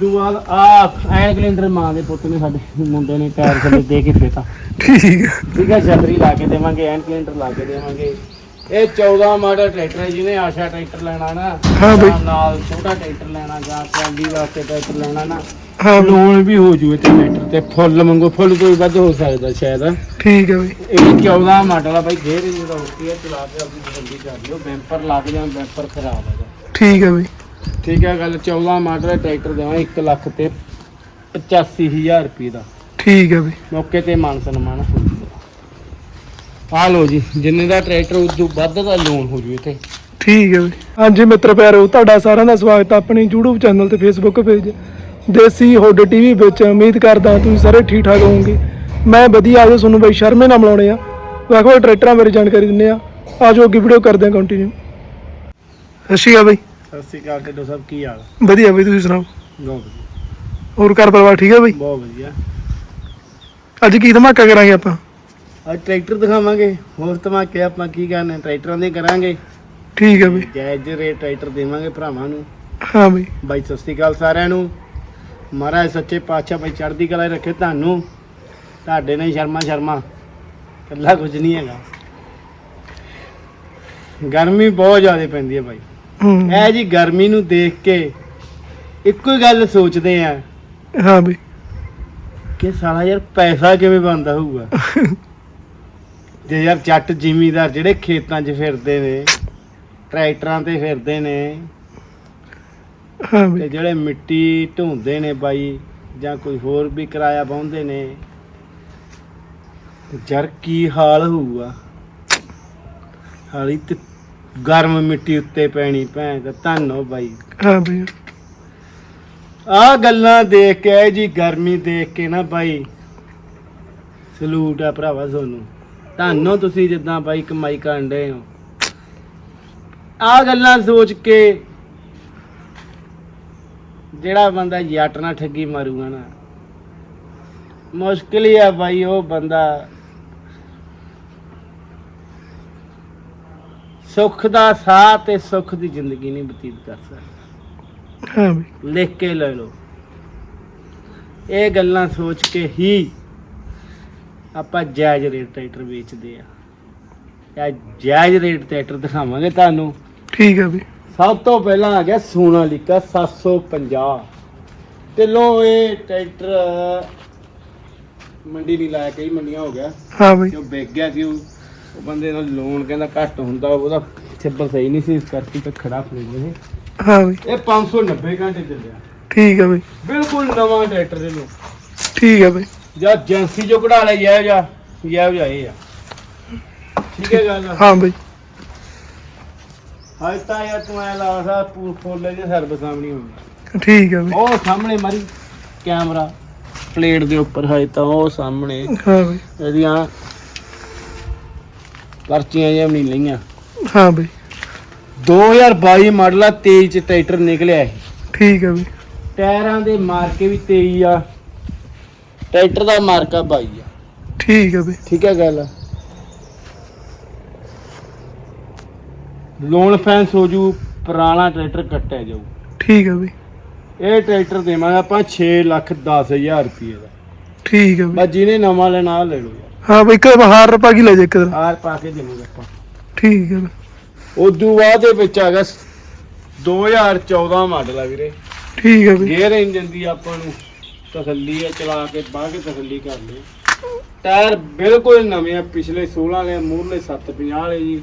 ਤੋਂ ਬਾਅਦ ਆ ਐਨ ਕੈਲੰਡਰ ਮਾਂ ਦੇ ਪੁੱਤ ਨੇ ਸਾਡੇ ਮੁੰਡੇ ਨੇ ਟਾਇਰ ਥੱਲੇ ਦੇ ਕੇ ਫੇਤਾ ਠੀਕ ਆ। ਠੀਕ ਹੈ ਛਤਰੀ ਲਾ ਕੇ ਦੇਵਾਂਗੇ ਐਨ ਕੈਲੰਡਰ ਲਾ ਕੇ ਦੇਵਾਂਗੇ। ਇਹ 14 ਮਾਡਲ ਟਰੈਕਟਰ ਹੈ ਜਿਹਨੇ ਆਸ਼ਾ ਟਰੈਕਟਰ ਲੈਣਾ ਨਾ ਹਾਂ ਬਈ। ਜਾਂ ਨਾਲ ਛੋਟਾ ਟਰੈਕਟਰ ਲੈਣਾ ਜਾਂ ਟਰਾਲੀ ਵਾਸਤੇ ਟਰੈਕਟਰ ਲੈਣਾ ਨਾ ਹਾਂ ਬਈ, ਲੋਨ ਵੀ ਹੋ ਜੂਏ ਤੇ ਟਰੈਕਟਰ ਤੇ ਫੁੱਲ ਮੰਗੋ ਫੁੱਲ ਤੋਂ ਵੀ ਵੱਧ ਹੋ ਸਕਦਾ ਸ਼ਾਇਦ। ਠੀਕ ਆ ਬਈ। ਇਹ 14 ਮਾਡਲ ਆ ਬਾਈ ਹੈ ਚਲਾ ਕੇ ਆਪਣੀ ਕਰ ਲਿਓ ਬੈਂਪਰ ਲੱਗ ਜਾਂ ਬੈਂਪਰ ਖਰਾਬ ਹੈਗਾ ਠੀਕ ਆ ਬਈ। ਠੀਕ ਹੈ ਗੱਲ 14 ਮਾਡਲ ਟਰੈਕਰ ਦੇਵਾਂ 1 ਲੱਖ ਤੇ 85000 ਰੁਪਏ ਦਾ। ਠੀਕ ਆ ਬਈ ਮੌਕੇ ਤੇ ਮਾਨ ਸਨਮਾਨ ਹੋ ਆ ਲਓ ਜੀ ਜਿੰਨੇ ਦਾ ਟਰੈਕਟਰ ਉਦੋਂ ਵੱਧ ਦਾ ਲੋਨ ਹੋ ਜੂ ਇੱਥੇ। ਠੀਕ ਹੈ ਬਈ ਹਾਂਜੀ ਮਿੱਤਰ ਪਿਆਰੋ ਤੁਹਾਡਾ ਸਾਰਿਆਂ ਦਾ ਸਵਾਗਤ ਹੈ ਆਪਣੀ YouTube ਚੈਨਲ ਤੇ Facebook page Desi hood TV ਵਿੱਚ ਉਮੀਦ ਕਰਦਾ ਤੁਸੀਂ ਸਾਰੇ ਠੀਕ ਠਾਕ ਹੋਵੋਗੇ। ਮੈਂ ਵਧੀਆ ਆਜੋ ਤੁਹਾਨੂੰ ਬਈ ਸ਼ਰਮੇ ਨਾਲ ਮਿਲਾਉਣੇ ਆ। ਵੱਖ ਵੱਖ ਟਰੈਕਟਰਾਂ ਬਾਰੇ ਜਾਣਕਾਰੀ ਦਿੰਨੇ ਆ। ਆਜੋ ਅੱਗੇ ਵੀਡੀਓ ਕਰਦੇ ਆ ਕੰਟੀਨਿਊ ਸਤਿ ਸ਼੍ਰੀ ਅਕਾਲ ਬਈ। ਸਤਿ ਸ਼੍ਰੀ ਅਕਾਲ ਸਾਹਿਬ ਕੀ ਹਾਲ? ਵਧੀਆ ਬਈ ਤੁਸੀਂ ਸੁਣਾਓ? ਬਹੁਤ ਵਧੀਆ। ਹੋਰ ਘਰ ਪਰਿਵਾਰ ਠੀਕ ਹੈ ਬਈ? ਬਹੁਤ ਵਧੀਆ। ਅੱਜ ਕੀ ਧਮਾਕਾ ਕਰਾਂਗੇ ਆਪਾਂ? ਅੱਜ ਟਰੈਕਟਰ ਦਿਖਾਵਾਂਗੇ। ਹੋਰ ਧਮਾਕੇ ਆਪਾਂ ਕੀ ਕਰਨੇ? ਟਰੈਕਟਰਾਂ ਦੇ ਕਰਾਂਗੇ। ਠੀਕ ਹੈ ਬਈ। ਜਾਇਜ਼ ਰੇਟ ਟਰੈਕਟਰ ਦੇਵਾਂਗੇ ਭਰਾਵਾਂ ਨੂੰ। ਹਾਂ ਬਈ। ਬਾਈ ਸਤਿ ਸ਼੍ਰੀ ਅਕਾਲ ਸਾਰਿਆਂ ਨੂੰ। ਮਹਾਰਾਜ ਸੱਚੇ ਪਾਤਸ਼ਾਹ ਬਾਈ ਚੜ੍ਹਦੀ ਕਲਾ 'ਚ ਰੱਖੇ ਤੁਹਾਨੂੰ। ਤੁਹਾਡੇ ਨਾਲ ਹੀ ਸ਼ਰਮਾ ਸ਼ਰਮਾ। ਕੱਲਾ ਕੁਝ ਨਹੀਂ ਹੈਗਾ। ਗਰਮੀ ਬਹੁਤ ਜ਼ਿਆਦਾ ਪੈਂਦੀ ਹੈ ਬਾਈ। ਹੂੰ। ਇਹ ਜੀ ਗਰਮੀ ਨੂੰ ਦੇਖ ਕੇ ਇੱਕੋ ਹੀ ਗੱਲ ਸੋਚਦੇ ਆ ਹਾਂ ਬਈ। ਕਿ ਸਾਲਾ ਯਾਰ ਪੈਸਾ ਕਿਵੇਂ ਬਣਦਾ ਹੋਊਗਾ? ਜੇ ਯਾਰ ਜੱਟ ਜ਼ਿਮੀਦਾਰ ਜਿਹੜੇ ਖੇਤਾਂ 'ਚ ਫਿਰਦੇ ਨੇ ਟਰੈਕਟਰਾਂ ਤੇ ਫਿਰਦੇ ਨੇ ਹਾਂ ਤੇ ਬਈ। ਜਿਹੜੇ ਮਿੱਟੀ ਢੋਂਦੇ ਨੇ ਬਾਈ ਜਾਂ ਕੋਈ ਹੋਰ ਵੀ ਕਿਰਾਇਆ ਪਾਉਂਦੇ ਨੇ ਯਾਰ ਕੀ ਹਾਲ ਹੋਊਗਾ? ਹਾਲੀ ਤੇ ਗਰਮ ਮਿੱਟੀ ਉੱਤੇ ਪੈਣੀ ਭੈਣ ਧੰਨੋ ਬਾਈ। ਹਾਂ ਬਈ। ਆਹ ਗੱਲਾਂ ਦੇਖ ਕੇ ਇਹ ਜੀ ਗਰਮੀ ਦੇਖ ਕੇ ਨਾ ਬਾਈ। ਸਲੂਟ ਆ ਭਰਾਵਾ ਤੁਹਾਨੂੰ। ਧੰਨੋ ਤੁਸੀਂ ਜਿੱਦਾਂ ਬਾਈ ਕਮਾਈ ਕਰਨ ਦੇ ਹੋ ਆਹ ਗੱਲਾਂ ਸੋਚ ਕੇ ਜਿਹੜਾ ਬੰਦਾ ਜੱਟ ਨਾਲ ਠੱਗੀ ਮਾਰੂਗਾ ਨਾ ਮੁਸ਼ਕਿਲ ਹੀ ਆ ਬਾਈ ਉਹ ਬੰਦਾ। ਸੁੱਖ ਦਾ ਸਾਹ ਤੇ ਸੁੱਖ ਦੀ ਜ਼ਿੰਦਗੀ ਨਹੀਂ ਬਤੀਤ ਕਰ ਸਕਦਾ। ਹਾਂ ਬਈ ਲਿਖ ਕੇ ਲੈ ਲਓ। ਇਹ ਗੱਲਾਂ ਸੋਚ ਕੇ ਹੀ ਆਪਾਂ ਜਾਇਜ਼ ਰੇਟ ਟਰੈਕਟਰ ਵੇਚਦੇ ਆ। ਇਹ ਜਾਇਜ਼ ਰੇਟ ਟਰੈਕਟਰ ਦਿਖਾਵਾਂਗੇ ਤੁਹਾਨੂੰ। ਠੀਕ ਹੈ ਬਈ ਸਭ ਤੋਂ ਪਹਿਲਾਂ ਆ ਗਿਆ ਸੋਨਾਲੀਕਾ 750 ਤੇ ਲੋ ਇਹ ਟਰੈਕਟਰ ਮੰਡੀ ਨਹੀਂ ਲਾਇਆ ਕਈ ਮੰਡੀਆਂ ਹੋ ਗਿਆ। ਹਾਂ ਬਈ ਜੋ ਵਿਕ ਗਿਆ ਸੀ ਉਹ ਉਹ ਬੰਦੇ ਦਾ ਲੋਨ ਕਹਿੰਦਾ ਘੱਟ ਹੁੰਦਾ ਉਹਦਾ ਛੱਬਰ ਸਹੀ ਨਹੀਂ ਸੀ ਇਸ ਕਰਕੇ ਤੇ ਖੜਾ ਫੜੇ ਗਏ ਹਾਂ ਬਈ। ਇਹ 590 ਘੰਟੇ ਚੱਲਿਆ। ਠੀਕ ਹੈ ਬਈ। ਬਿਲਕੁਲ ਨਵਾਂ ਟਰੈਕਟਰ ਦੇ ਲੋ ਠੀਕ ਹੈ ਬਈ। ਜਾਂ ਏਜੰਸੀ ਚੋਂ ਕਢਾ ਲੈ ਜਾਇ ਜਾ ਜਾਇ ਜਾ ਇਹ ਆ। ਠੀਕ ਹੈ ਗੱਲ ਹਾਂ ਬਈ। ਹਾਏ ਤਾਂ ਯਾਰ ਤੂੰ ਐ ਲਾ ਸਾ ਪੂਰ ਖੋਲੇ ਜੇ ਸਰਵਿਸ ਸਾਹਮਣੀ ਹੁੰਦੀ ਠੀਕ ਹੈ ਬਈ। ਉਹ ਸਾਹਮਣੇ ਮਾਰੀ ਕੈਮਰਾ ਪਲੇਟ ਦੇ ਉੱਪਰ ਹਾਏ ਤਾਂ ਉਹ ਸਾਹਮਣੇ। ਹਾਂ ਬਈ। ਇਹਦੀਆਂ ਪਰਚੀਆਂ ਜਿਹੀਆਂ ਨਹੀਂ ਲਈਆਂ। ਹਾਂ ਬਈ। 2022 ਮਾਡਲ ਆ 23 ਚ ਟਰੈਕਟਰ ਨਿਕਲਿਆ ਇਹ। ਠੀਕ ਹੈ ਬਈ। ਟਾਇਰਾਂ ਦੇ ਮਾਰਕੇ ਵੀ 23 ਆ। ਟਰੈਕਟਰ ਦਾ ਮਾਰਕਾ 22 ਆ। ਠੀਕ ਹੈ ਬਈ। ਠੀਕ ਹੈ ਗੱਲ। ਲੋਨ ਫੈਂਸ ਹੋ ਜੂ ਪੁਰਾਣਾ ਟਰੈਕਟਰ ਕੱਟਿਆ ਜਾਊ। ਠੀਕ ਹੈ ਬਈ। ਇਹ ਟਰੈਕਟਰ ਦੇਵਾਂਗੇ ਆਪਾਂ 6 ਲੱਖ 10000 ਰੁਪਏ ਦਾ। ਠੀਕ ਹੈ ਬਈ। ਬਸ ਜਿਹਨੇ ਨਵਾਂ ਲੈਣਾ ਲੈ ਲਓ ਯਾਰ। ਹਾਂ ਬਈ ਇੱਕ ਹਾਰ ਰਪਾ ਕੀ ਲੈ ਜਾ ਇੱਕ ਦਿਨ ਆਰ ਪਾ ਕੇ ਦੇਵਾਂਗੇ ਆਪਾਂ। ਠੀਕ ਹੈ ਬਈ। ਉਦੋਂ ਬਾਅਦ ਦੇ ਵਿੱਚ ਆ ਗਿਆ 2014 ਮਾਡਲ ਆ ਵੀਰੇ। ਠੀਕ ਹੈ ਬਈ। ਗੇਅਰ ਇੰਜਨ ਦੀ ਆਪਾਂ ਨੂੰ ਤਸੱਲੀ ਹੈ ਚਲਾ ਕੇ ਬਾਹ ਕੇ ਤਸੱਲੀ ਕਰ ਲਈ। ਟਾਇਰ ਬਿਲਕੁਲ ਨਵੇਂ ਆ ਪਿਛਲੇ 16 ਵਾਲੇ ਮੂਹਰਲੇ 750 ਵਾਲੇ ਜੀ।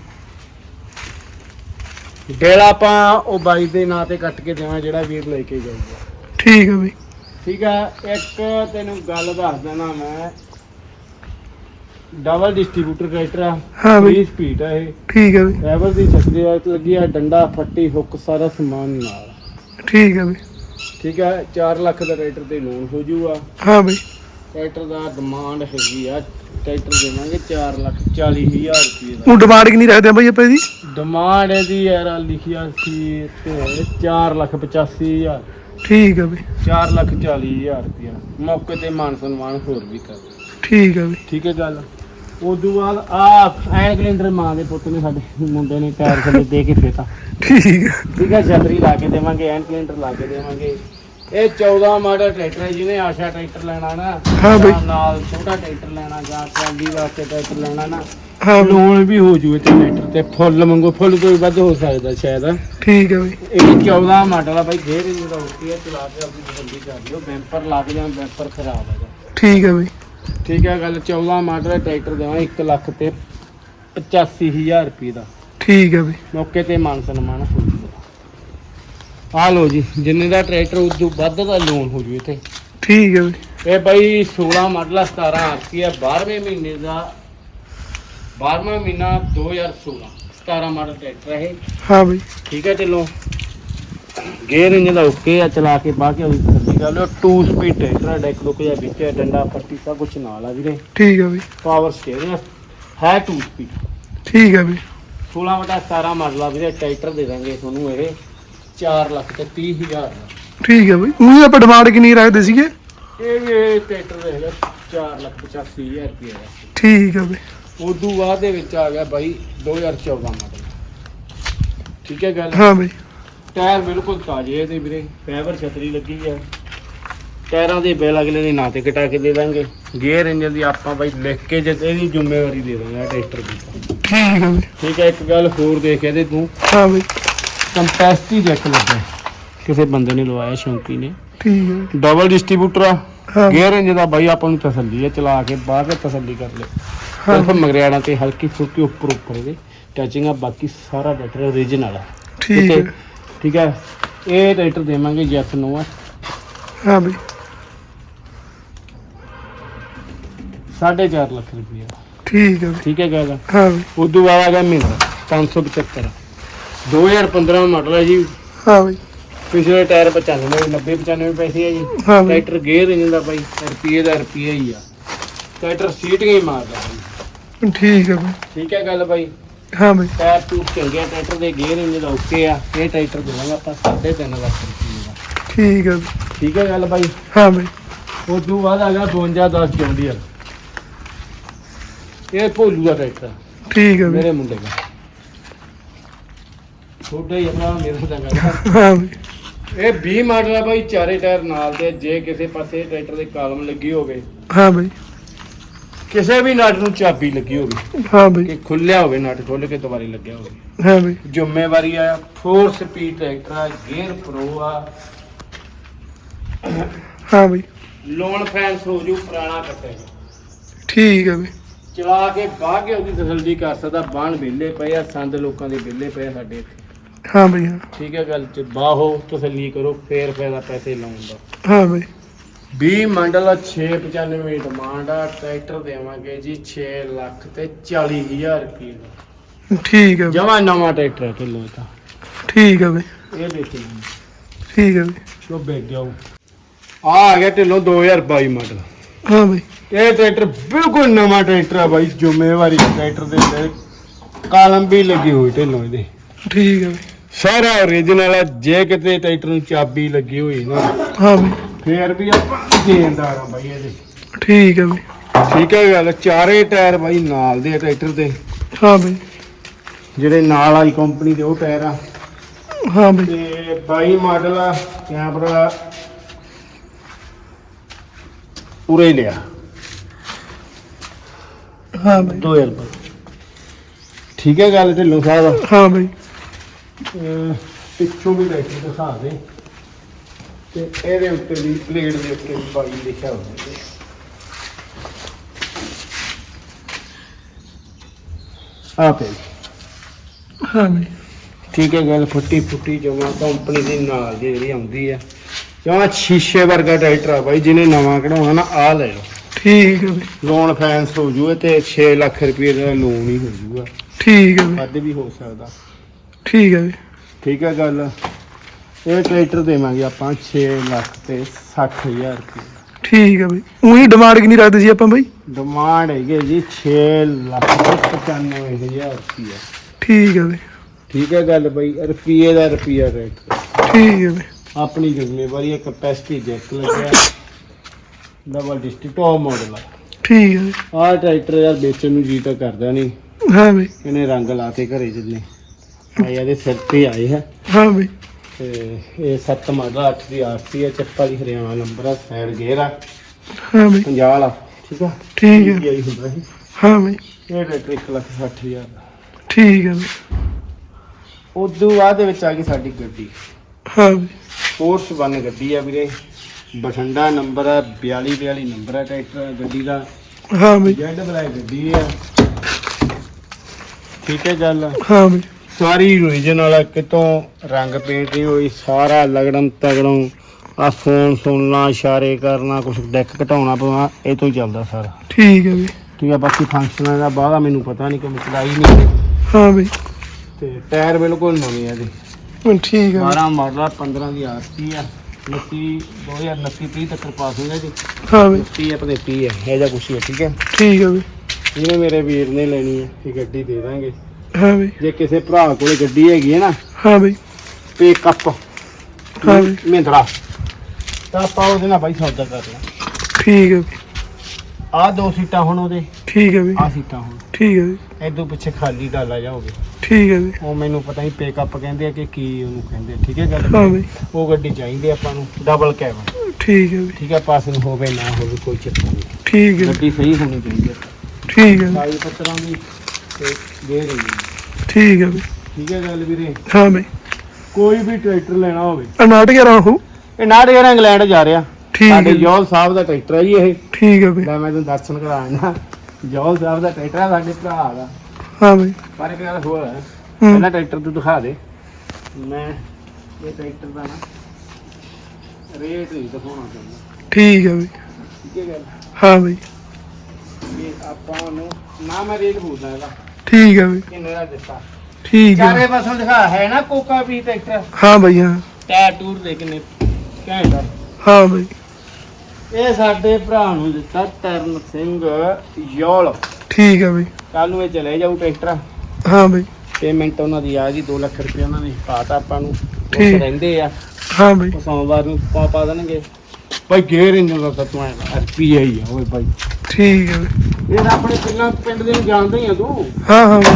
ਡੇਲਾ ਆਪਾਂ ਉਹ ਬਾਈ ਦੇ ਨਾਂ ਤੇ ਕੱਟ ਕੇ ਦੇਵਾਂ ਜਿਹੜਾ ਵੀਰ ਲੈ ਕੇ ਜਾਊਗਾ। ਠੀਕ ਹੈ ਬਈ। ਠੀਕ ਆ ਇੱਕ ਤੈਨੂੰ ਗੱਲ ਦੱਸ ਦੇਣਾ ਮੈਂ ਡਬਲ ਡਿਸਟ੍ਰੀਬਿਊਟਰ ਟਰੈਕਟਰ ਆ। ਹਾਂ ਬਈ। 3 ਸਪੀਡ ਆ ਇਹ। ਠੀਕ ਹੈ ਬਈ। ਡਰਾਈਵਰ ਦੀ ਛਤਰੀ ਆ ਲੱਗੀ ਆ ਡੰਡਾ ਫੱਟੀ ਹੁੱਕ ਸਾਰਾ ਸਮਾਨ ਨਾਲ। ਠੀਕ ਹੈ ਬਈ। ਠੀਕ ਆ 4 ਲੱਖ ਦਾ ਟਰੈਕਟਰ ਤੇ ਲੋਨ ਹੋ ਜੂਗਾ ਹਾਂ ਬਈ। ਟਰੈਕਟਰ ਦਾ ਡਿਮਾਂਡ ਹੈਗੀ ਆ ਟਰੈਕਟਰ ਦੇਵਾਂਗੇ 4 ਲੱਖ 40 ਹਜ਼ਾਰ ਰੁਪਏ ਦਾ। ਉਹ ਡਿਮਾਂਡ ਕਿੰਨੀ ਰੱਖਦੇ ਆ ਬਈ ਆਪਾਂ ਇਹਦੀ? ਡਿਮਾਂਡ ਇਹਦੀ ਯਾਰ ਆਹ ਲਿਖਿਆ ਸੀ ਤੇ 4 ਲੱਖ 85 ਹਜ਼ਾਰ। ਠੀਕ ਹੈ ਬਈ। 4 ਲੱਖ 40 ਹਜ਼ਾਰ ਰੁਪਏ ਮੌਕੇ ਤੇ ਮਾਨ ਸਨਮਾਨ ਹੋਰ ਵੀ ਕਰ। ਠੀਕ ਹੈ ਬਈ। ਠੀਕ ਹੈ ਗੱਲ। ਉਦੋਂ ਬਾਅਦ ਆ ਐਨ ਕੈਲੰਡਰ ਮਾਂ ਦੇ ਪੁੱਤ ਨੇ ਸਾਡੇ ਮੁੰਡੇ ਨੇ ਟਾਇਰ ਥੱਲੇ ਦੇ ਕੇ ਫੇਤਾ। ਠੀਕ ਹੈ ਠੀਕ ਹੈ ਛਤਰੀ ਲਾ ਕੇ ਦੇਵਾਂਗੇ ਐਨ ਕੈਲੰਡਰ ਲਾ ਕੇ ਦੇਵਾਂਗੇ। ਇਹ 14 ਮਾਡਲ ਟਰੈਕਟਰ ਹੈ ਜਿਹਨੇ ਆਸ਼ਾ ਟਰੈਕਟਰ ਲੈਣਾ ਨਾ ਹਾਂ ਬਈ। ਜਾਂ ਨਾਲ ਛੋਟਾ ਟਰੈਕਟਰ ਲੈਣਾ ਜਾਂ ਟਰਾਲੀ ਵਾਸਤੇ ਟਰੈਕਟਰ ਲੈਣਾ ਨਾ ਹਾਂ ਬਈ। ਲੋਨ ਵੀ ਹੋ ਜੂਏ ਤੇ ਟਰੈਕਟਰ ਤੇ ਫੁੱਲ ਮੰਗੋ ਫੁੱਲ ਤੋਂ ਵੀ ਵੱਧ ਹੋ ਸਕਦਾ ਸ਼ਾਇਦ। ਠੀਕ ਹੈ ਬਈ। ਇਹ 14 ਮਾਡਲ ਆ ਬਾਈ ਗੇਅਰ ਇੰਜ ਦਾ ਉੱਤੇ ਹੈ ਚਲਾ ਕੇ ਆਪਣੀ ਤਸੱਲੀ ਕਰ ਲਿਓ ਬੈਂਪਰ ਲੱਗ ਜਾਂ ਬੈਂਪਰ ਖਰਾਬ ਹੈਗਾ ਠੀਕ ਹੈ ਬਈ। ਠੀਕ ਹੈ ਗੱਲ 14 ਮਾਡਲ ਹੈ ਟਰੈਕਟਰ ਦੇਵਾਂ 1 ਲੱਖ ਤੇ 85000 ਰੁਪਏ ਦਾ। ਠੀਕ ਹੈ ਬਈ। ਮੌਕੇ ਤੇ ਮਾਨ ਸਨਮਾਨ ਹੋ ਆ ਲਓ ਜੀ ਜਿੰਨੇ ਦਾ ਟਰੈਕਟਰ ਉਦੋਂ ਵੱਧ ਦਾ ਲੋਨ ਹੋ ਜੂ ਤੇ ਠੀਕ ਹੈ ਬਈ। ਇਹ ਬਾਈ 16 ਮਾਡਲ ਆ, 17 ਆਰਪੀ ਆ 12ਵੇਂ ਮਹੀਨੇ ਦਾ 12ਵਾਂ ਮਹੀਨਾ 2016 17 ਮਾਡਲ ਟਰੈਕਟਰ ਹੈ ਹਾਂ ਬਈ। ਠੀਕ ਹੈ ਚਲੋ। ਗੇਅਰ ਇੰਜਨ ਦਾ ਓਕੇ ਆ ਚਲਾ ਕੇ ਬਾਕੀ ਉਹਦੀ ਤਸੱਲੀ ਕਰ ਲਿਓ 2 ਸਪੀਡ ਟਰੈਕਟਰ ਆ ਡੈਕ ਲੁੱਕ ਜਾਂ ਵਿੱਚ ਹੈ, ਡੰਡਾ ਪੱਟੀ ਸਭ ਕੁਝ ਨਾਲ ਆ ਵੀਰੇ। ਠੀਕ ਹੈ ਬਈ ਪਾਵਰ ਸਟੀਅਰਿੰਗ ਹੈ 2 ਸਪੀਡ ਠੀਕ ਹੈ ਬਈ 16 ਵਟਾ 17 ਮਾਡਲ ਆ ਵੀਰੇ ਟਰੈਕਟਰ ਦੇ ਦਾਂਗੇ ਤੁਹਾਨੂੰ ਇਹ 4 ਲੱਖ ਤੇ 30 ਹਜ਼ਾਰ ਦਾ। ਠੀਕ ਹੈ ਬਈ ਉਹੀ ਆਪਾਂ ਡਿਮਾਂਡ ਕਿੰਨੀ ਰੱਖਦੇ ਸੀਗੇ? ਇਹ ਵੀ ਇਹ ਟਰੈਕਟਰ ਦੇ ਹੈਗਾ 4 ਲੱਖ 85 ਹਜ਼ਾਰ ਰੁਪਏ ਦਾ। ਠੀਕ ਹੈ ਬਈ ਉਦੋਂ ਬਾਅਦ ਦੇ ਵਿੱਚ ਆ ਗਿਆ ਬਾਈ 2014 ਮਾਡਲ ਠੀਕ ਹੈ ਗੱਲ? ਹਾਂ ਬਈ ਟਾਇਰ ਬਿਲਕੁਲ ਤਾਜ਼ੇ ਤੇ ਵੀਰੇ ਫਾਈਬਰ ਛਤਰੀ ਲੱਗੀ ਆ। ਟਾਇਰਾਂ ਦੇ ਬਿੱਲ ਅਗਲੇ ਦੇ ਨਾਂ ਤੇ ਕਟਾ ਕੇ ਦੇ ਦਾਂਗੇ। ਗੇਅਰ ਇੰਜਨ ਦੀ ਆਪਾਂ ਬਾਈ ਲਿਖ ਕੇ ਜੇ ਇਹਦੀ ਜ਼ਿੰਮੇਵਾਰੀ ਦੇ ਦਾਂਗੇ ਟਰੈਕਟਰ ਦੀ। ਠੀਕ ਹੈ ਬਈ ਠੀਕ ਹੈ ਇੱਕ ਗੱਲ ਹੋਰ ਦੇਖ ਇਹਦੇ ਤੂੰ। ਹਾਂ ਬਈ ਕੰਪੈਸਿਟੀ ਜੈਕ ਲੱਗਾ ਕਿਸੇ ਬੰਦੇ ਨੇ ਲਵਾਇਆ ਸ਼ੌਂਕੀ ਨੇ। ਠੀਕ ਹੈ ਡਬਲ ਡਿਸਟ੍ਰੀਬਿਊਟਰ ਆ। ਹਾਂ। ਗੇਅਰ ਇੰਜਨ ਦਾ ਬਾਈ ਆਪਾਂ ਨੂੰ ਤਸੱਲੀ ਹੈ ਚਲਾ ਕੇ ਬਾਹਰ ਕੇ ਤਸੱਲੀ ਕਰ ਲੈ। ਹਾਂ। ਸਿਰਫ ਮਗਰਿਆੜਾਂ ਤੇ ਹਲਕੀ ਫੁਲਕੀ ਉੱਪਰ ਉੱਪਰ ਇਹਦੇ ਟੱਚਿੰਗ ਆ ਬਾਕੀ ਸਾਰਾ ਟਰੈਕਟਰ ਓਰੀਜਨਲ ਆ। ਠੀਕ ਹੈ। ਠੀਕ ਹੈ। ਇਹ ਟਰੈਕਟਰ ਦੇਵਾਂਗੇ ਜੈਸ ਨੂੰ ਆ। ਹਾਂ ਬਈ 4.5 ਲੱਖ ਰੁਪਏ ਠੀਕ ਹੈ ਠੀਕ ਹੈ ਗੱਲ ਹਾਂ ਬਈ ਉਦੋਂ ਬਾਅਦ ਆ ਗਿਆ ਮਹਿੰਦਰਾ 575 2015 ਮਾਡਲ ਹੈ ਜੀ ਹਾਂ ਬਈ ਪਿਛਲੇ ਟਾਇਰ 95 90 95 ਪੈਸੇ ਆ ਜੀ ਹਾਂ ਬਈ ਟਰੈਕਟਰ ਗੇਅਰ ਇੰਜਨ ਦਾ ਬਾਈ ਰੁਪਏ ਦਾ ਰੁਪਏ ਹੀ ਆ ਟਰੈਕਟਰ ਸੀਟ ਹੀ ਮਾਰਦਾ। ਠੀਕ ਹੈ ਬਈ ਠੀਕ ਹੈ ਗੱਲ ਬਾਈ ਹਾਂ ਬਈ ਟਾਇਰ ਟੂਬ ਚੰਗੇ ਆ ਟਰੈਕਟਰ ਦੇ ਗੇਅਰ ਇੰਜਨ ਦਾ ਓਕੇ ਆ ਇਹ ਟਰੈਕਟਰ ਦੇਵਾਂਗੇ ਆਪਾਂ 3.5 ਲੱਖ ਰੁਪਏ ਦਾ ਠੀਕ ਹੈ ਬਈ ਠੀਕ ਹੈ ਗੱਲ ਬਾਈ ਹਾਂ ਬਈ ਉਦੋਂ ਬਾਅਦ ਆ ਗਿਆ 52 10 ਜੌਂਡੀਅਰ ਇਹ ਭੋਲੂ ਦਾ ਟਰੈਕਟਰ ਠੀਕ ਹੈ ਮੇਰੇ ਮੁੰਡੇ ਦਾ। ਛੋਟਾ ਹੀ ਆਪਣਾ ਮੇਰਾ ਤਾਂ ਗੱਲ ਹਾਂ ਬਈ ਇਹ 20 ਮਾਡਲ ਆ ਬਾਈ ਚਾਰੇ ਟਾਇਰ ਨਾਲ ਦੇ ਜੇ ਕਿਸੇ ਪਾਸੇ ਟਰੈਕਟਰ ਦੇ ਕਾਲਮ ਲੱਗੀ ਹੋਵੇ। ਹਾਂ ਬਈ ਕਿਸੇ ਵੀ ਨਟ ਨੂੰ ਚਾਬੀ ਲੱਗੀ ਹੋਵੇ। ਹਾਂ ਬਈ ਕਿ ਖੁੱਲਿਆ ਹੋਵੇ ਨਟ ਖੁੱਲ ਕੇ ਦੁਬਾਰੇ ਲੱਗਿਆ ਹੋਵੇ। ਹਾਂ ਬਈ ਜ਼ਿੰਮੇਵਾਰੀ ਆ 4 ਸਪੀਡ ਟਰੈਕਟਰ ਆ ਗੇਅਰ ਪ੍ਰੋ ਆ। ਹਾਂ ਬਈ ਲੋਨ ਫੈਂਸ ਹੋ ਜੂ ਪੁਰਾਣਾ ਕੱਟੇਗਾ ਠੀਕ ਹੈ ਬਈ ਚਲਾ ਕੇ ਬਾਹ ਕੇ ਉਹਦੀ ਤਸੱਲੀ ਕਰ ਸਕਦਾ ਬਾਣ ਵਿਹਲੇ ਪਏ ਆ ਸੰਦ ਲੋਕਾਂ ਦੇ ਵਿਹਲੇ ਪਏ ਆ ਸਾਡੇ ਇੱਥੇ। ਹਾਂ ਬਈ ਹਾਂ। ਠੀਕ ਹੈ ਗੱਲ ਚ ਬਾਹੋ ਤਸੱਲੀ ਕਰੋ ਫੇਰ ਫਾਇਦਾ ਪੈਸੇ ਲਾਉਣ ਦਾ। ਹਾਂ ਬਈ। 20 ਮੰਡਲ 695 ਡਿਮਾਂਡ ਆ ਟਰੈਕਟਰ ਦੇਵਾਂਗੇ ਜੀ 6 ਲੱਖ ਤੇ 40 ਹਜ਼ਾਰ ਰੁਪਏ ਦਾ। ਠੀਕ ਹੈ ਬਈ। ਜਮਾ ਨਵਾਂ ਟਰੈਕਟਰ ਹੈ ਇਹ ਤਾਂ ਠੀਕ ਹੈ ਬਈ। ਇਹ ਦੇਖੋ ਠੀਕ ਹੈ ਬਈ। ਜੋ ਵੇਚ ਗਿਆ ਆ ਆ ਗਿਆ ਢਿੱਲੋਂ 2022 ਮਾਡਲ। ਹਾਂ ਬਈ। ਇਹ ਟਰੈਕਟਰ ਬਿਲਕੁਲ ਨਵਾਂ ਟਰੈਕਟਰ ਆ ਬਾਈ ਜ਼ਿੰਮੇਵਾਰੀ ਟਰੈਕਟਰ ਦੇ ਉੱਤੇ ਕਾਲਮ ਵੀ ਲੱਗੀ ਹੋਈ ਢਿੱਲੋਂ ਇਹਦੇ। ਠੀਕ ਹੈ ਬਈ। ਸਾਰਾ ਓਰੀਜਨਲ ਆ ਜੇ ਕਿਤੇ ਟਰੈਕਟਰ ਨੂੰ ਚਾਬੀ ਲੱਗੀ ਹੋਈ ਨਾ ਹਾਂ ਬਈ। ਫੇਰ ਵੀ ਆਪਾਂ ਦੇਣਦਾਰ ਆ ਬਾਈ ਇਹਦੇ। ਠੀਕ ਹੈ ਬਈ। ਠੀਕ ਹੈ ਗੱਲ ਚਾਰੇ ਟਾਇਰ ਬਾਈ ਨਾਲ ਦੇ ਆ ਟਰੈਕਟਰ ਦੇ। ਹਾਂ ਬਈ। ਜਿਹੜੇ ਨਾਲ ਵਾਲੀ ਕੰਪਨੀ ਦੇ ਉਹ ਟਾਇਰ ਆ। ਹਾਂ ਬਈ। ਤੇ 22 ਮਾਡਲ ਆ ਕੈਮਰਾ ਪੂਰੇ ਹੀ ਲਿਆ। ਹਾਂ ਬਈ। 2000 ਰੁਪਏ। ਠੀਕ ਹੈ ਗੱਲ ਢਿੱਲੋਂ ਸਾਹਿਬ? ਹਾਂ ਬਈ। ਅਹ ਪਿੱਛੋਂ ਵੀ ਟਰੈਕਟਰ ਦਿਖਾ ਦੇ। ਤੇ ਇਹਦੇ ਉੱਤੇ ਵੀ ਪਲੇਟ ਦੇ ਉੱਤੇ ਵੀ ਬਾਈ ਲਿਖਿਆ ਹੋਇਆ ਆ ਪੇ ਹਾਂ ਬਈ। ਠੀਕ ਹੈ ਗੱਲ ਫੁੱਟੀ ਫੁੱਟੀ ਜਮਾ ਕੰਪਨੀ ਦੀ ਨਾਲ ਦੀ ਜਿਹੜੀ ਆਉਂਦੀ ਆ ਜਮਾ ਸ਼ੀਸ਼ੇ ਵਰਗਾ ਟਰੈਕਟਰ ਆ ਬਾਈ ਜਿਹਨੇ ਨਵਾਂ ਕਢਾਉਣਾ ਨਾ ਆ ਲੈ ਲਓ। ਠੀਕ ਹੈ ਬਈ। ਲੋਨ ਫਾਈਨੈਂਸ ਹੋ ਜੂਏ ਤੇ 6 ਲੱਖ ਰੁਪਏ ਦਾ ਲੋਨ ਹੀ ਹੋ ਜੂਗਾ। ਠੀਕ ਹੈ ਬਈ। ਵੱਧ ਵੀ ਹੋ ਸਕਦਾ। ਠੀਕ ਹੈ ਬਈ। ਠੀਕ ਹੈ ਗੱਲ। ਇਹ ਟਰੈਕਟਰ ਦੇਵਾਂਗੇ ਆਪਾਂ 6 ਲੱਖ ਤੇ 60000 ਰੁਪਏ ਠੀਕ ਹੈ ਬਈ। ਉਹੀ ਡਿਮਾਂਡ ਕਿੰਨੀ ਰੱਖਦੇ ਸੀ ਆਪਾਂ ਬਈ? ਡਿਮਾਂਡ ਹੈਗੀ ਜੀ 6 ਲੱਖ ਤੇ 95000 ਰੁਪਏ। ਠੀਕ ਹੈ ਬਈ। ਠੀਕ ਹੈ ਗੱਲ ਬਈ ਰੁਪਏ ਦਾ ਰੁਪਿਆ ਰੇਟ ਠੀਕ ਹੈ ਬਈ। ਆਪਣੀ ਜ਼ਿੰਮੇਵਾਰੀ ਹੈ ਕਪੈਸਿਟੀ ਜੈਕ ਲੱਗਿਆ। ਡਬਲ ਡਿਸਟ੍ਰਿਕਟ ਟੌਪ ਮਾਡਲ ਆ। ਠੀਕ ਹੈ। ਆਹ ਟਰੈਕਟਰ ਯਾਰ ਵੇਚਣ ਨੂੰ ਜੀ ਤਾਂ ਕਰਦਾ ਨਹੀਂ ਹਾਂ ਬਈ। ਇਹਨੇ ਰੰਗ ਲਾਤੇ ਘਰੇ ਜਿੰਨੇ। ਆ ਇਹਦੇ ਸਿਰ ਤੇ ਆਏ ਹੈ ਹਾਂ ਬਈ। ਤੇ ਇਹ 7 ਮਾਡਲ 8 ਦੀ ਆਰਸੀ ਹੈ ਚੱਪਾ ਦੀ ਹਰਿਆਣਾ ਨੰਬਰ ਆ ਸਾਈਡ ਗੇਅਰ ਆ। ਹਾਂ ਬਈ। 50 ਵਾਲਾ ਠੀਕ ਆ? ਠੀਕ ਹੈ ਇਹ ਹੁੰਦਾ ਸੀ। ਹਾਂ ਬਈ। ਇਹ ਟਰੈਕਟਰ 1 ਲੱਖ 60 ਹਜ਼ਾਰ ਦਾ। ਠੀਕ ਹੈ ਬਈ। ਉਦੋਂ ਬਾਅਦ ਦੇ ਵਿੱਚ ਆ ਗਈ ਸਾਡੀ ਗੱਡੀ। ਹਾਂ ਬਈ। ਫੋਰਸ ਵਨ ਗੱਡੀ ਆ ਵੀਰੇ। ਬਠੰਡਾ ਨੰਬਰ ਆ 42 42 ਨੰਬਰ ਆ ਟਰੈਕਟਰ ਗੱਡੀ ਦਾ। ਹਾਂ ਬਈ। ਜੈਡ ਬਲੈਕ ਗੱਡੀ ਆ। ਠੀਕ ਹੈ ਗੱਲ? ਹਾਂ ਬਈ। ਸਾਰੀ ਰੀਜਨ ਵਾਲਾ ਕਿਤੋਂ ਰੰਗ ਪੇਂਟ ਨਹੀਂ ਹੋਈ ਸਾਰਾ ਲਗੜਮ ਤਗੜੋਂ ਆ ਫੋਨ ਸੁਣਨਾ ਇਸ਼ਾਰੇ ਕਰਨਾ ਕੁਝ ਡੈਕ ਘਟਾਉਣਾ ਪਵਾ ਇਹ ਤੋਂ ਹੀ ਚੱਲਦਾ ਸਾਰਾ। ਠੀਕ ਹੈ ਬਈ। ਠੀਕ ਹੈ ਬਾਕੀ ਫੰਕਸ਼ਨਾਂ ਦਾ ਬਾਹਲਾ ਮੈਨੂੰ ਪਤਾ ਨਹੀਂ ਕਿ ਮੈਂ ਚਲਾਈ ਨਹੀਂ। ਹਾਂ ਬਈ। ਤੇ ਟਾਇਰ ਬਿਲਕੁਲ ਨਵੇਂ ਆ ਜੀ। ਹੁਣ ਠੀਕ ਹੈ ਬਈ। 12 ਮਾਡਲ ਆ 15 ਦੀ ਆਰਸੀ ਆ। 29 2029 30 ਤੱਕ ਪਾਸ ਹੋਣਾ ਜੀ। ਹਾਂ ਬਈ 30 ਆਪਣੇ 30 ਹੈ ਇਹ ਜਾਂ ਕੁਛ ਹੀ ਹੈ ਠੀਕ ਹੈ? ਠੀਕ ਹੈ ਬਈ ਜਿਹਨੇ ਮੇਰੇ ਵੀਰ ਨੇ ਲੈਣੀ ਹੈ ਇਹ ਗੱਡੀ ਦੇ ਦਾਂਗੇ। ਹਾਂ ਬਈ ਜੇ ਕਿਸੇ ਭਰਾ ਕੋਲੇ ਗੱਡੀ ਹੈਗੀ ਹੈ ਨਾ ਹਾਂ ਬਈ ਪਿਕਅਪ ਹਾਂ ਮਹਿੰਦਰਾ ਤਾਂ ਆਪਾਂ ਉਹਦੇ ਨਾਲ ਬਾਈ ਸੌਦਾ ਕਰ ਲਾਂ। ਠੀਕ ਹੈ ਬਈ ਆਹ ਦੋ ਸੀਟਾਂ ਹੁਣ ਉਹਦੇ। ਠੀਕ ਹੈ ਬਈ ਆਹ ਸੀਟਾਂ ਹੁਣ। ਠੀਕ ਹੈ ਬਈ ਇਦੋਂ ਪਿੱਛੇ ਖਾਲੀ ਡਾਲਾ ਜਾਓਗੇ। ਠੀਕ ਹੈ ਬਈ ਉਹ ਮੈਨੂੰ ਪਤਾ ਨਹੀਂ ਪਿਕਅਪ ਕਹਿੰਦੇ ਆ ਕਿ ਕੀ ਉਹਨੂੰ ਕਹਿੰਦੇ ਆ, ਠੀਕ ਹੈ ਗੱਲ? ਹਾਂ ਬਈ ਉਹ ਗੱਡੀ ਚਾਹੀਦੀ ਆਪਾਂ ਨੂੰ। ਡਬਲ ਕੈਬਨ ਠੀਕ ਹੈ ਬਈ ਠੀਕ ਹੈ ਪਾਸ ਨੂੰ ਹੋਵੇ ਨਾ ਹੋਵੇ ਕੋਈ ਚੱਕਰ ਨਹੀਂ ਠੀਕ ਹੈ। ਗੱਡੀ ਸਹੀ ਹੋਣੀ ਚਾਹੀਦੀ ਹੈ ਠੀਕ ਹੈ ਬਈ, ਕਾਗਜ਼ ਪੱਤਰਾਂ ਦੀ ਤੇ ਦੇ ਰਹੀ ਠੀਕ ਹੈ ਬਈ ਠੀਕ ਹੈ ਗੱਲ ਵੀਰੇ? ਹਾਂ ਬਈ ਕੋਈ ਵੀ ਟਰੈਕਟਰ ਲੈਣਾ ਹੋਵੇ। ਅਨਾਟ ਗਿਆ ਰਹੂ ਇਹ ਨਾੜ ਯਾਰ ਇੰਗਲੈਂਡ ਜਾ ਰਿਹਾ। ਠੀਕ ਸਾਡੇ ਹੈ ਜੋਲ ਸਾਹਿਬ ਦਾ ਟਰੈਕਟਰ ਹੈ ਜੀ ਇਹ। ਠੀਕ ਹੈ ਬਈ। ਲੈ ਮੈਂ ਤੁਹਾਨੂੰ ਦਰਸ਼ਨ ਕਰਾਉਣਾ ਜੋਲ ਸਾਹਿਬ ਦਾ ਟਰੈਕਟਰ ਹੈ ਸਾਡੇ ਭਰਾ ਦਾ। ਹਾਂ ਬਈ। ਪਰ ਇੱਕ ਗੱਲ ਹੋਰ ਹੈ ਹੂੰ। ਪਹਿਲਾਂ ਟਰੈਕਟਰ ਤੂੰ ਦਿਖਾ ਦੇ। ਮੈਂ ਇਹ ਟਰੈਕਟਰ ਦਾ ਨਾ ਰੇਟ ਨਹੀਂ ਦਿਖਾਉਣਾ ਚਾਹੁੰਦਾ। ਠੀਕ ਹੈ ਬਈ। ਠੀਕ ਹੈ ਗੱਲ? ਹਾਂ ਬਈ। ਇਹ ਆਪਾਂ ਨੂੰ ਨਾ ਮੈਂ ਰੇਟ ਬੋਲਦਾ ਇਹਦਾ। ਠੀਕ ਹੈ ਬਈ। ਕਿੰਨੇ ਦਾ ਦਿੱਤਾ? ਠੀਕ ਹੈ। ਚਾਰੇ ਪਾਸੋਂ ਦਿਖਾ ਹੈ ਨਾ ਕੋਕਾ ਵੀ ਟਰੈਕਟਰ? ਹਾਂ ਬਈ ਹਾਂ। ਟਾਇਰ ਟੂਰ ਦੇ ਕਿੰਨੇ ਘੈਂਟ ਆ। ਹਾਂ ਬਈ। ਇਹ ਸਾਡੇ ਭਰਾ ਨੂੰ ਦਿੱਤਾ ਤਰਨ ਸਿੰਘ ਯੋਲ। ਠੀਕ ਹੈ ਬਈ। ਕੱਲ ਨੂੰ ਇਹ ਚਲੇ ਜਾਊ ਟਰੈਕਟਰ। ਹਾਂ ਬਈ। ਪੇਮੈਂਟ ਉਹਨਾਂ ਦੀ ਆ ਗਈ 2 ਲੱਖ ਰੁਪਏ ਉਹਨਾਂ ਨੇ ਪਾਤਾ ਆਪਾਂ ਨੂੰ। ਉਹ ਠੀਕ। ਰਹਿੰਦੇ ਆ। ਹਾਂ ਬਈ। ਉਹ ਸੋਮਵਾਰ ਨੂੰ ਪਾ ਪਾ ਦੇਣਗੇ। ਭਾਈ ਗੇਰ ਇੰਜਨ ਦਾ ਤਾਂ ਤੂੰ ਆਰਪੀਆਈ ਆ ਓਏ ਭਾਈ ਠੀਕ ਹੈ ਬਈ। ਇਹ ਤਾਂ ਆਪਣੇ ਪਿੰਡਾਂ ਪਿੰਡ ਦੇ ਨੂੰ ਜਾਣਦਾ ਹੀ ਆ ਤੂੰ। ਹਾਂ ਹਾਂ ਬਈ।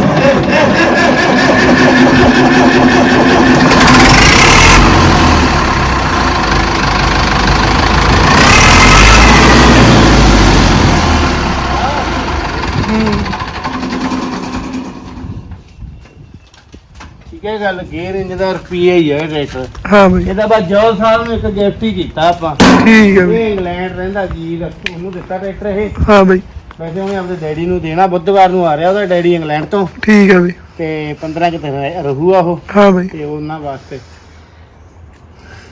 ਠੀਕ ਹੈ ਗੱਲ ਗੇਰ ਇੰਜਨ ਦਾ ਆਰਪੀਆਈ ਹੀ ਇਹ ਟਰੈਕਟਰ ਹਾਂ ਬਈ। ਇਹਦਾ ਬਸ ਜੋਲ ਸਾਹਿਬ ਨੂੰ ਇੱਕ ਗਿਫਟ ਹੀ ਕੀਤਾ ਆਪਾਂ। ਠੀਕ ਹੈ ਬਈ। ਇਹ ਇੰਗਲੈਂਡ ਰਹਿੰਦਾ ਜੀ ਉਹਨੂੰ ਦਿੱਤਾ ਟਰੈਕਟਰ ਇਹ। ਹਾਂ ਬਈ। ਵੈਸੇ ਉਹਨੇ ਆਪਣੇ ਡੈਡੀ ਨੂੰ ਦੇਣਾ ਬੁੱਧਵਾਰ ਨੂੰ ਆ ਰਿਹਾ ਉਹਦਾ ਡੈਡੀ ਇੰਗਲੈਂਡ ਤੋਂ। ਠੀਕ ਹੈ ਬਈ। ਤੇ 15 ਕਿ ਦਿਨ ਰਹਿ- ਰਹੂਗਾ ਉਹ। ਹਾਂ ਬਈ। ਤੇ ਉਹਨਾਂ ਵਾਸਤੇ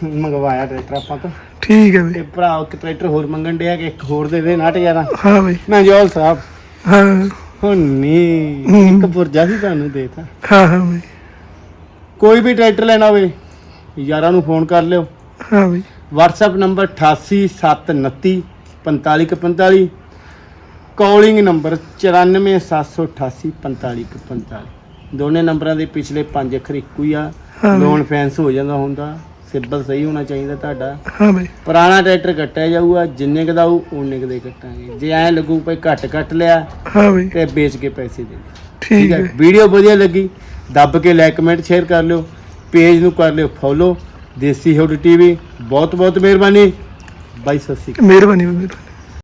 ਮੰਗਵਾਇਆ ਟਰੈਕਟਰ ਆਪਾਂ ਤੋਂ। ਠੀਕ ਹੈ ਬਈ। ਤੇ ਭਰਾ ਇੱਕ ਟਰੈਕਟਰ ਹੋਰ ਮੰਗਣ ਡਿਆ ਕਿ ਇੱਕ ਹੋਰ ਦੇ ਦੇ ਨਾਟ ਯਾਰਾ ਹਾਂ ਬਈ। ਮੈਂ ਜੋਲ ਸਾਹਿਬ। ਹਾਂ। ਹੁਣ ਨਹੀਂ ਹੂੰ। ਇੱਕ ਪੁਰਜਾ ਸੀ ਤੁਹਾਨੂੰ ਦੇਤਾ। ਹਾਂ ਹਾਂ ਬਈ। ਕੋਈ ਵੀ ਟਰੈਕਟਰ ਲੈਣਾ ਹੋਵੇ ਯਾਰਾਂ ਨੂੰ ਫੋਨ ਕਰ ਲਿਓ। ਹਾਂ ਬਈ WhatsApp ਨੰਬਰ 8879 4545 ਕਾਲਿੰਗ ਨੰਬਰ 9478 4545 ਦੋਨੇ ਨੰਬਰਾਂ ਦੇ ਪਿਛਲੇ ਪੰਜ ਅੱਖਰ ਇੱਕੋ ਹੀ ਆ। ਲੋਨ ਫੈਂਸ ਹੋ ਜਾਂਦਾ ਹੁੰਦਾ ਸਿਬਲ ਸਹੀ ਹੋਣਾ ਚਾਹੀਦਾ ਤੁਹਾਡਾ। ਹਾਂ ਬਈ ਪੁਰਾਣਾ ਟਰੈਕਟਰ ਕੱਟਿਆ ਜਾਊਗਾ ਜਿੰਨੇ ਕੁ ਦਾ ਉਹ ਉਨੇ ਕੁ ਦੇ ਕੱਟਾਂਗੇ। ਜੇ ਐ ਲੱਗੂ ਭਾਈ ਘੱਟ ਕੱਟ ਲਿਆ ਹਾਂ ਬਈ ਤੇ ਵੇਚ ਕੇ ਪੈਸੇ ਦੇ ਦੇ। ਠੀਕ ਹੈ। ਵੀਡੀਓ ਵਧੀਆ ਲੱਗੀ ਦੱਬ ਕੇ ਲਾਈਕ ਕਮੈਂਟ ਸ਼ੇਅਰ ਕਰ ਲਿਓ ਪੇਜ ਨੂੰ ਕਰ ਲਿਓ ਫੋਲੋ ਦੇਸੀ ਹੁੱਡ ਟੀਵੀ ਬਹੁਤ ਬਹੁਤ ਮਿਹਰਬਾਨੀ, ਬਾਈ, ਸਤਿ ਸ਼੍ਰੀ ਅਕਾਲ। ਮਿਹਰਬਾਨੀ ਮਿਹਰਬਾਨੀ।